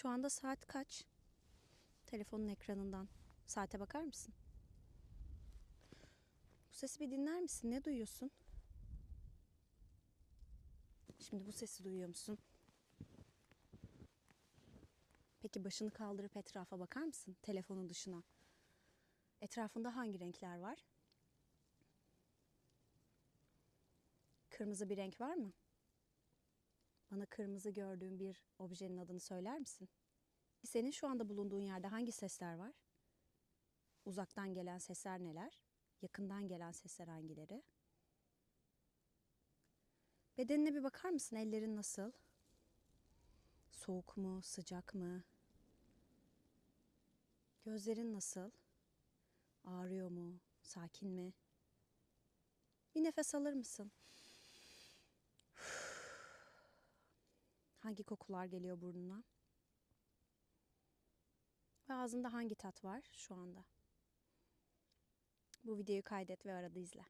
Şu anda saat kaç? Telefonun ekranından. Saate bakar mısın? Bu sesi bir dinler misin? Ne duyuyorsun? Şimdi bu sesi duyuyor musun? Peki başını kaldırıp etrafa bakar mısın? Telefonun dışına. Etrafında hangi renkler var? Kırmızı bir renk var mı? Bana kırmızı gördüğün bir objenin adını söyler misin? Senin şu anda bulunduğun yerde hangi sesler var? Uzaktan gelen sesler neler? Yakından gelen sesler hangileri? Bedenine bir bakar mısın? Ellerin nasıl? Soğuk mu, sıcak mı? Gözlerin nasıl? Ağrıyor mu? Sakin mi? Bir nefes alır mısın? Hangi kokular geliyor burnuna? Ve ağzında hangi tat var şu anda? Bu videoyu kaydet ve arada izle.